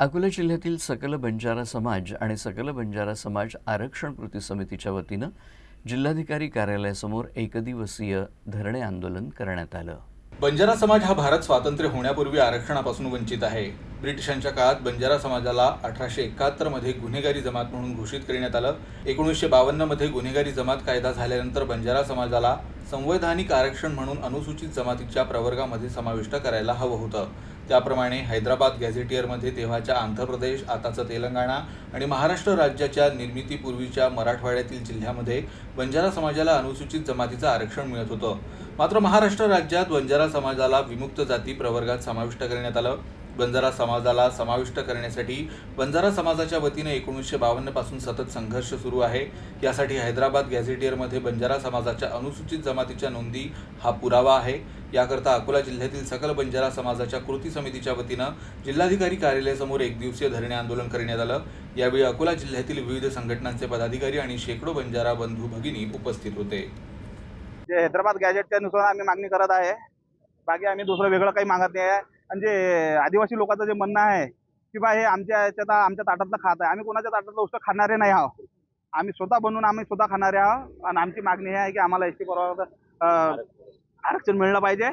अकोला जिल्ह्यातील सकल बंजारा समाज आणि सकल बंजारा समाज आरक्षण कृती समितीच्या वतीनं जिल्हाधिकारी कार्यालयासमोर एकदिवसीय धरणे आंदोलन करण्यात आलं. बंजारा समाज हा भारत स्वातंत्र्य होण्यापूर्वी आरक्षणापासून वंचित आहे. ब्रिटिशांच्या काळात बंजारा समाजाला अठराशे एकाहत्तरमध्ये गुन्हेगारी जमात म्हणून घोषित करण्यात आलं. एकोणीसशे बावन्नमध्ये गुन्हेगारी जमात कायदा झाल्यानंतर बंजारा समाजाला संवैधानिक आरक्षण म्हणून अनुसूचित जमातीच्या प्रवर्गामध्ये समाविष्ट करायला हवं होतं. त्याप्रमाणे हैदराबाद गॅझेटियरमध्ये तेव्हाच्या आंध्र प्रदेश आताचं तेलंगणा आणि महाराष्ट्र राज्याच्या निर्मितीपूर्वीच्या मराठवाड्यातील जिल्ह्यामध्ये बंजारा समाजाला अनुसूचित जमातीचं आरक्षण मिळत होतं. मात्र महाराष्ट्र राज्यात बंजारा समाजाला विमुक्त जाती प्रवर्गात समाविष्ट करण्यात आलं. बंजारा समाजाला समाविष्ट करण्यासाठी बंजारा समाजाच्या वतीने एकोणीसशे बावन्नपासून सतत संघर्ष सुरू आहे. यासाठी हैदराबाद गॅझेटियरमध्ये बंजारा समाजाच्या अनुसूचित जमातीच्या नोंदी हा पुरावा आहे. याकरता अकोला जिल्ह्यातील सकल बंजारा समाजाच्या कृती समितीच्या वतीनं जिल्हाधिकारी कार्यालयासमोर एक दिवसीय धरणे आंदोलन करण्यात आलं. यावेळी अकोला जिल्ह्यातील विविध संघटनांचे पदाधिकारी आणि शेकडो बंजारा बंधू भगिनी उपस्थित होते. जे हैदराबाद गॅजेटच्या नुसार आम्ही मागणी करत आहे. बाकी आम्ही दुसरं वेगळं काही मागत नाही आहे. आणि जे आदिवासी लोकांचं जे म्हणणं आहे की बा हे आमच्या याच्यात आमच्या ताटातलं खात आहे. आम्ही कोणाच्या ताटातलं उष्ट खाणारे नाही आहोत. आम्ही स्वतः बनवून आम्ही स्वतः खाणारे आहोत. आणि आमची मागणी हे आहे की आम्हाला एस टी आरक्षण मिळलं पाहिजे.